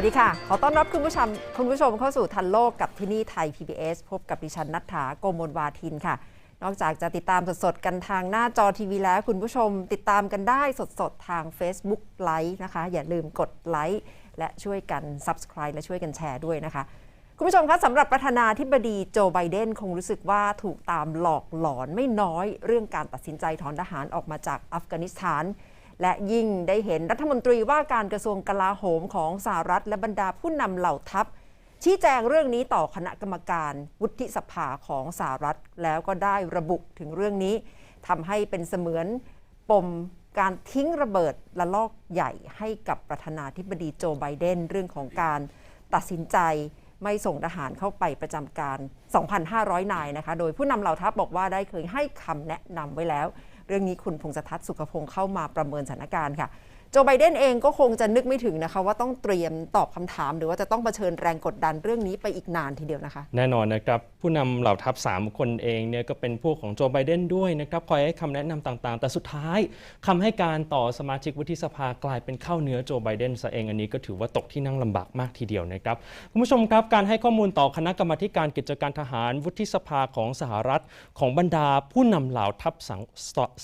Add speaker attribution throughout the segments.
Speaker 1: วัสดีค่ะ ขอต้อนรับคุณผู้ชมคุณผู้ชมเข้าสู่ทันโลกกับที่นี่ไทย PBS พบกับดิฉันนัฐถาโกมลวาทินค่ะ นอกจากจะติดตามสดๆ กันทางหน้าจอทีวีแล้ว คุณผู้ชมติดตามกันได้สดๆ ทาง Facebook ไลฟ์นะคะ อย่าลืมกดไลค์และช่วยกัน Subscribe และช่วยกันแชร์ด้วยนะคะ คุณผู้ชมคะสำหรับประธานาธิบดีโจไบเดนคงรู้สึกว่าถูกตามหลอกหลอนไม่น้อย เรื่องการตัดสินใจถอนทหารออกมาจากอัฟกานิสถาน และยิ่งได้เห็นรัฐมนตรีว่าการกระทรวงกลาโหมของสหรัฐและบรรดาผู้นำเหล่าทัพ ชี้แจงเรื่องนี้ต่อคณะกรรมการวุฒิสภาของสหรัฐ แล้วก็ได้ระบุถึงเรื่องนี้ทำให้เป็นเสมือนปมการทิ้งระเบิดละลอกใหญ่ให้กับประธานาธิบดีโจไบเดนเรื่องของการตัดสินใจไม่ส่งทหารเข้าไปประจำการ 2,500 นายนะคะ โดยผู้นำเหล่าทัพบอกว่าได้เคยให้คำแนะนำไว้แล้ว เรื่องนี้คุณพงศทัศน์สุขพงศ์เข้ามาประเมินสถานการณ์ค่ะ โจไบเดนเองก็คงจะนึกไม่ถึงนะคะ ว่าต้องเตรียมตอบคำถาม หรือว่าจะต้องเผชิญแรงกดดันเรื่องนี้ไปอีกนานทีเดียวนะคะ
Speaker 2: แน่นอนนะครับผู้นำเหล่าทัพ 3 คนเองเนี่ยก็เป็นพวกของโจไบเดนด้วยนะครับคอยให้คำแนะนำต่างๆ แต่สุดท้ายคำให้การต่อสมาชิกวุฒิสภากลายเป็นเข้าเนื้อโจไบเดนซะเองอันนี้ก็ถือว่าตกที่นั่งลำบากมากทีเดียวนะครับคุณผู้ชมครับการให้ข้อมูลต่อคณะกรรมาการกิจการทหารวุฒิสภาของสหรัฐ ของบรรดาผู้นำเหล่าทัพ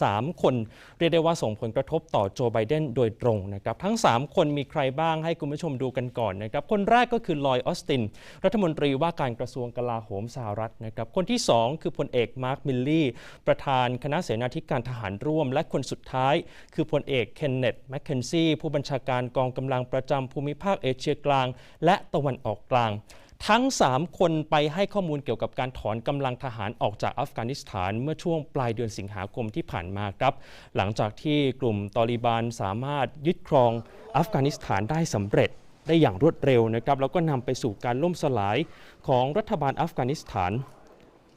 Speaker 2: สามคนเรียกได้ว่าส่งผลกระทบต่อโจไบเดนโดยตรงนะครับทั้ง 3 คนมีใครบ้างให้คุณผู้ชมดูกันก่อนนะครับคนแรกก็คือลอยออสติน รัฐมนตรีว่าการกระทรวงกลาโหมสหรัฐนะครับคนที่ 2 คือพลเอกมาร์คมิลลี่ประธานคณะเสนาธิการทหารร่วม และคนสุดท้าย คือพลเอกเคนเนตแมคเคนซี่ผู้บัญชาการกองกำลังประจำภูมิภาคเอเชียกลาง และตะวันออกกลาง ทั้ง 3 คนไปให้ข้อมูลเกี่ยวกับการถอนกำลังทหารออกจากอัฟกานิสถานเมื่อช่วงปลายเดือนสิงหาคมที่ผ่านมาครับ หลังจากที่กลุ่มตอริบานสามารถยึดครองอัฟกานิสถานได้สำเร็จได้อย่างรวดเร็วนะครับแล้วก็นำไปสู่การล่มสลายของรัฐบาลอัฟกานิสถาน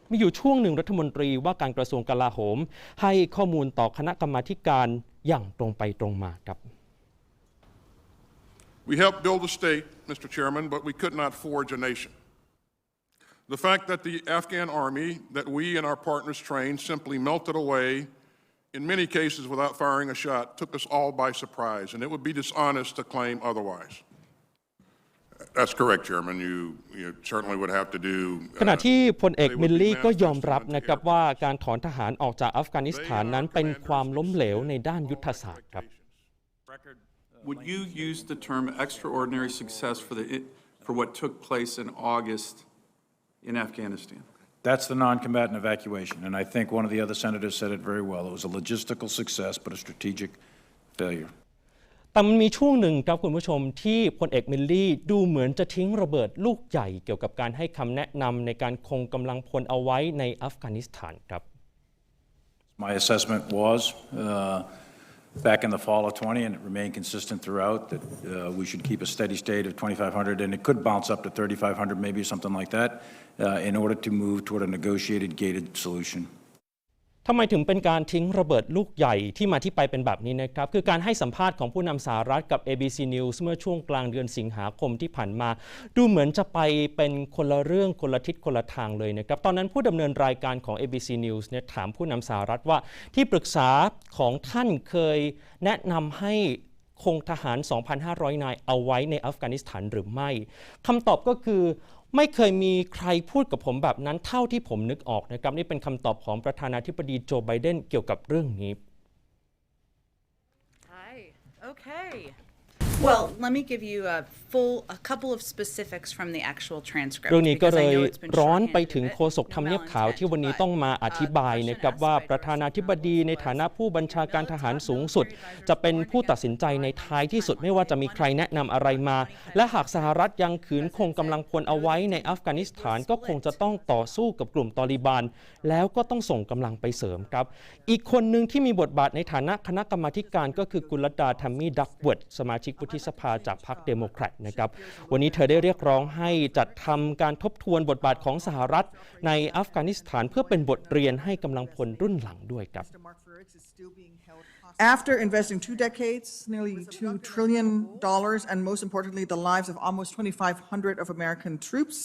Speaker 2: มีอยู่ช่วงหนึ่งรัฐมนตรีว่าการกระทรวงกลาโหม ให้ข้อมูลต่อคณะกรรมาการอย่างตรงไปตรงมาครับ
Speaker 3: We helped build a state, Mr. Chairman, but we could not forge a nation. The fact that the Afghan army that we and our partners trained simply melted away, in many cases without firing a shot, took us all by surprise, and it would be dishonest to claim otherwise. That's correct, Chairman. You, you certainly would have to do.
Speaker 2: ขณะ
Speaker 3: uh,
Speaker 2: ที่พลเอก
Speaker 3: they would
Speaker 2: มิล
Speaker 3: be
Speaker 2: ลี่ก็ยอม
Speaker 3: manifest
Speaker 2: รับ
Speaker 3: in
Speaker 2: นะครับ
Speaker 3: the
Speaker 2: ว่าการถอนทหารออกจากอัฟกานิสถานนั้นเป็นความล้มเหลวในด้านยุทธศาสตร์ครับ
Speaker 4: Would you use the term extraordinary success for the, for what took place in August in Afghanistan?
Speaker 5: That's the non-combatant evacuation, and I think one of the other senators said it very well. It was a logistical success, but a strategic failure.
Speaker 2: แต่มันมีช่วงหนึ่งครับคุณผู้ชมที่พลเอกมิลลี่ดูเหมือนจะทิ้งระเบิดลูกใหญ่เกี่ยวกับการให้คำแนะนำในการคงกำลังพลเอาไว้ในอัฟกานิสถานครับ
Speaker 5: My assessment was, uh, back in the fall of 20, and it remained consistent throughout, that uh, we should keep a steady state of 2,500, and it could bounce up to 3,500, maybe something like that, uh, in order to move toward a negotiated gated solution.
Speaker 2: ทำไมถึงเป็นการทิ้งระเบิดลูกใหญ่ที่มาที่ไปเป็นแบบนี้นะครับ คือการให้สัมภาษณ์ของผู้นำสหรัฐกับ ABC News เมื่อช่วงกลางเดือนสิงหาคมที่ผ่านมา ดูเหมือนจะไปเป็นคนละเรื่องคนละทิศคนละทางเลยนะครับ ตอนนั้นผู้ดำเนินรายการของ ABC News เนี่ยถามผู้นำสหรัฐว่าที่ปรึกษาของท่านเคยแนะนำให้คงทหาร 2,500 นายเอาไว้ในอัฟกานิสถานหรือไม่คำตอบก็คือ ไม่เคยมีใครพูดกับผมแบบนั้นเท่าที่ผมนึกออกนะครับ นี่เป็นคำตอบของประธานาธิบดีโจไบเดนเกี่ยวกับเรื่องนี้
Speaker 6: Hi. Okay. Well, let me give you a full, a couple of specifics from the actual transcript.
Speaker 2: เรื่องนี้ก็
Speaker 6: because
Speaker 2: เล
Speaker 6: I
Speaker 2: ย
Speaker 6: know it's been
Speaker 2: ร้อนไป
Speaker 6: shorthanded
Speaker 2: ถึง
Speaker 6: a bit,
Speaker 2: โฆษก
Speaker 6: no
Speaker 2: ทำเนียบขาว
Speaker 6: malintent,
Speaker 2: ที่วันนี้
Speaker 6: but,
Speaker 2: ต้องมา
Speaker 6: uh,
Speaker 2: อธิบาย
Speaker 6: the
Speaker 2: นะครับ
Speaker 6: question
Speaker 2: ว่า
Speaker 6: asked by
Speaker 2: ประธานาธิบดี
Speaker 6: Congresswoman
Speaker 2: ในฐานะ
Speaker 6: was,
Speaker 2: ผู้บัญชาการทหารสูงสุด
Speaker 6: military advisor
Speaker 2: จะเป็นผู้
Speaker 6: Gordon
Speaker 2: ตัดสินใจในท้ายที่สุดไม่ว่าจะมีใครแนะนำอะไรมา และหากสหรัฐยังขืนคงกำลังพลเอาไว้ในอัฟกานิสถานก็คงจะต้องต่อสู้กับกลุ่มตอริบาน แล้วก็ต้องส่งกำลังไปเสริมครับ อีกคนหนึ่งที่มีบทบาทในฐานะคณะกรรมาธิการก็คือกุลดาทัมมี่ดักเวิร์ดสมาชิกวุุฒิสภาจากพรรคเดโมแครตนะครับวันนี้เธอได้เรียกร้องให้จัดทำการทบทวนบทบาทของสหรัฐ ในอัฟกานิสถานเพื่อเป็นบทเรียนให้กำลังพลรุ่นหลังด้วยครับ
Speaker 7: After investing two decades, nearly $2 trillion, dollars, and most importantly, the lives of almost 2,500 of American troops,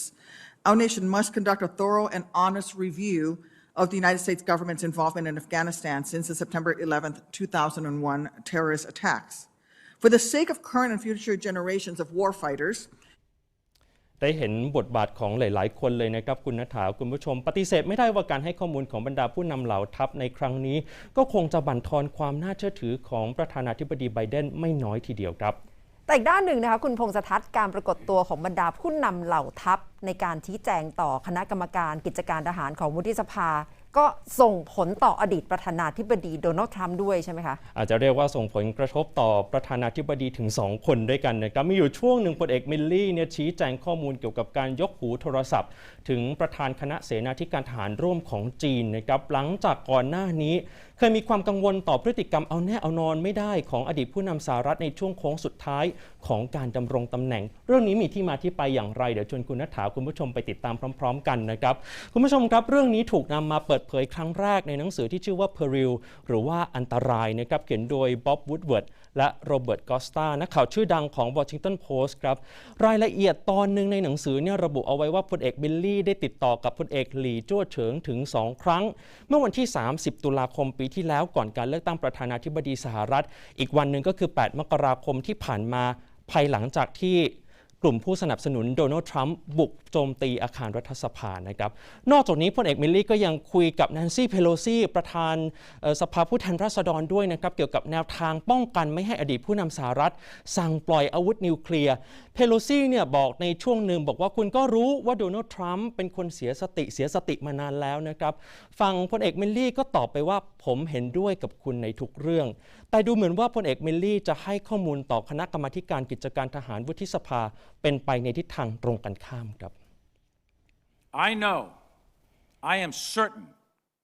Speaker 7: our nation must conduct a thorough and honest review of the United States government's involvement in Afghanistan since the September 11, 2001 terrorist attacks. For the sake of current and future generations of warfighters,
Speaker 2: ได้เห็นบทบาทของหลาย ๆ คนเลยนะครับคุณนัฐาคุณผู้ชม ปฏิเสธไม่ได้ว่าการให้ข้อมูลของบรรดาผู้นำเหล่าทัพในครั้งนี้ ก็คงจะบั่นทอนความน่าเชื่อถือของประธานาธิบดีไบเดนไม่น้อยทีเดียวครับ
Speaker 1: แต่อีกด้านหนึ่งนะคะคุณพงษ์สทัศน์การปรากฏตัวของบรรดาผู้นำเหล่าทัพ ในการชี้แจงต่อคณะกรรมการกิจการทหารของวุฒิสภา ก็ส่งผลต่ออดีตประธานาธิบดีโดนัลด์ทรัมป์ด้วยใช่ไหมคะ
Speaker 2: อาจจะเรียกว่าส่งผลกระทบต่อประธานาธิบดีถึง 2 คนด้วยกันนะครับ มีอยู่ช่วงหนึ่งพลเอกมิลลี่เนี่ยชี้แจงข้อมูลเกี่ยวกับการยกหูโทรศัพท์ ถึงประธานคณะเสนาธิการทหารร่วมของจีนนะครับหลังจากก่อนหน้านี้ เคยมีความกังวลต่อพฤติกรรมเอาแน่เอานอนไม่ได้ของอดีตผู้นำสหรัฐในช่วงโค้งสุดท้ายของการดำรงตำแหน่ง เรื่องนี้มีที่มาที่ไปอย่างไรเดี๋ยวชวนคุณนัฐาคุณผู้ชมไปติดตามพร้อม ๆ กันนะครับคุณผู้ชมครับเรื่องนี้ถูกนำมาเปิดเผยครั้งแรกในหนังสือที่ชื่อว่า Peril หรือว่าอันตรายนะครับเขียนโดยบ๊อบวูดเวิร์ดและโรเบิร์ตกอสตานักข่าวชื่อดังของ Washington Post ครับรายละเอียดตอนหนึ่งในหนังสือเนี่ยระบุเอาไว้ว่าพลเอกบิลลี่ได้ติดต่อกับพลเอกหลี่จ้วเฉิงถึง 2 ครั้ง เมื่อวันที่ 30 ตุลาคมปีที่แล้วก่อนการเลือกตั้งประธานาธิบดีสหรัฐ อีกวันหนึ่งก็คือ 8 มกราคมที่ผ่านมาภายหลังจากที่ กลุ่มผู้สนับสนุนโดนัลด์ทรัมป์บุกโจมตีอาคารรัฐสภานะครับ นอกจากนี้พลเอกมิลลี่ก็ยังคุยกับแนนซี่เพโลซีประธานสภาผู้แทนราษฎรด้วยนะครับ เกี่ยวกับแนวทางป้องกันไม่ให้อดีตผู้นำสหรัฐ สั่งปล่อยอาวุธนิวเคลียร์เพโลซี่เนี่ยบอกในช่วงหนึ่งบอกว่าคุณก็รู้ว่าโดนัลด์ทรัมป์เป็นคนเสียสติเสียสติมานานแล้วนะครับฝั่งพลเอกมิลลี่ก็ตอบไปว่าผมเห็นด้วยกับคุณในทุกเรื่อง แต่ดูเหมือนว่าพลเอกมิลลี่จะให้ข้อมูลต่อคณะกรรมาการกิจการทหารวุฒิสภาเป็นไปในทิศทางตรงกันข้ามครับ
Speaker 5: I know, I am certain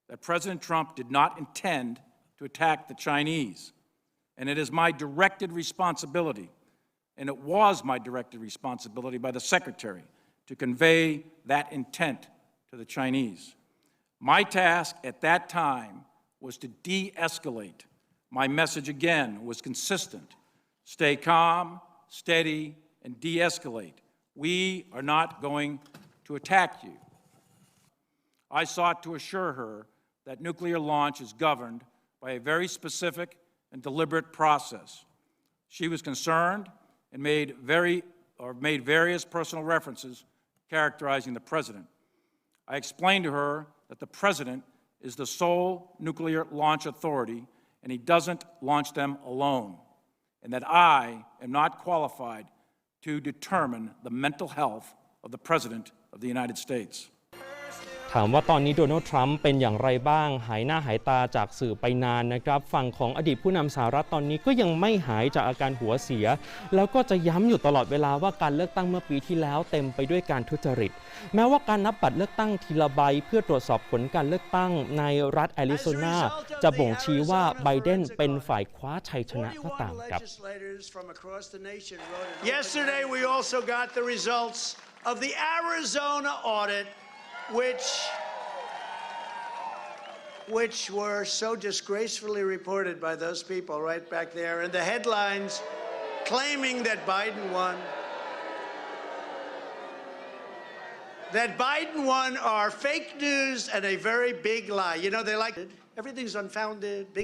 Speaker 5: that President Trump did not intend to attack the Chinese. And it is my directed responsibility, and it was my directed responsibility by the Secretary to convey that intent to the Chinese. My task at that time was to de escalate. My message again was consistent stay calm, steady, and de escalate. We are not going to attack you. I sought to assure her that nuclear launch is governed by a very specific and deliberate process. She was concerned and made very or made various personal references characterizing the president. I explained to her that the president is the sole nuclear launch authority and he doesn't launch them alone, and that I am not qualified to determine the mental health of the president of the United States.
Speaker 2: ถามว่าตอนนี้โดนัลด์ทรัมป์เป็นอย่างไรบ้าง หายหน้าหายตาจากสื่อไปนานนะครับ ฝั่งของอดีตผู้นำสหรัฐตอนนี้ก็ยังไม่หายจากอาการหัวเสีย แล้วก็จะย้ำอยู่ตลอดเวลาว่าการเลือกตั้งเมื่อปีที่แล้วเต็มไปด้วยการทุจริต แม้ว่าการนับบัตรเลือกตั้งทีละใบเพื่อตรวจสอบผลการเลือกตั้งในรัฐแอริโซนาจะบ่งชี้ว่าไบเดนเป็นฝ่ายคว้าชัยชนะก็ตามครับ
Speaker 8: Yesterday, we also got the results of the Arizona audit, which which were so disgracefully reported by those people right back there, and the headlines claiming that Biden won. That Biden won are fake news and a very big lie. You know, they like. Big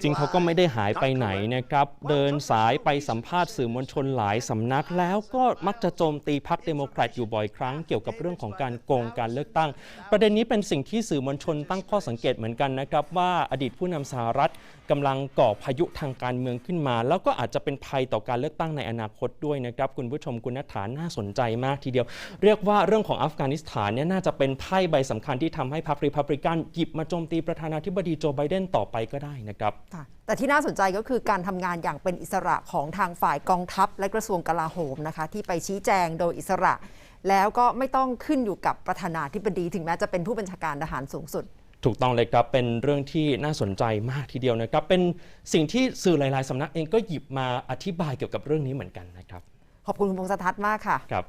Speaker 2: จริงเขาก็
Speaker 8: lie,
Speaker 2: ไม่ได้หายไป
Speaker 8: not
Speaker 2: ไหน
Speaker 8: correct.
Speaker 2: นะครับ เดินสายไปสัมภาษณ์สื่อมวลชนหลายสำนัก แล้วก็มักจะโจมตีพรรคเดโมแครตอยู่บ่อยครั้งเกี่ยวกับเรื่องของการโกงการเลือกตั้ง ประเด็นนี้เป็นสิ่งที่สื่อมวลชนตั้งข้อสังเกตเหมือนกันนะครับ ว่าอดีตผู้นำสหรัฐกำลังก่อพายุทางการเมืองขึ้นมา แล้วก็อาจจะเป็นภัยต่อการเลือกตั้งในอนาคตด้วยนะครับ คุณผู้ชมคุณนัฐฐานน่าสนใจมากทีเดียว เรียกว่าเรื่องของอัฟกานิสถานเนี่ยน่าจะเป็นไพ่ใบสำคัญที่ทำให้พรรครีพับลิกันหยิบมาโจมตีประธานาธิบดีโจไบเดนต่อไปก็ได้นะครับ
Speaker 1: ค่ะแต่ที่น่าสนใจก็คือการทำงานอย่างเป็นอิสระของทางฝ่ายกองทัพ และกระทรวงกลาโหมนะคะ ที่ไปชี้แจงโดยอิสระ แล้วก็ไม่ต้องขึ้นอยู่กับประธานาธิบดีถึงแม้จะเป็นผู้บัญชาการทหารสูงสุด
Speaker 2: ถูกต้องเลยครับ เป็นเรื่องที่น่าสนใจมากทีเดียวนะครับ เป็นสิ่งที่สื่อหลาย ๆ สำนักเองก็หยิบมาอธิบายเกี่ยวกับเรื่องนี้เหมือนกันนะครับ
Speaker 1: ขอบคุณคุณพงษ์สทัศน์มากค่ะ
Speaker 2: ครับ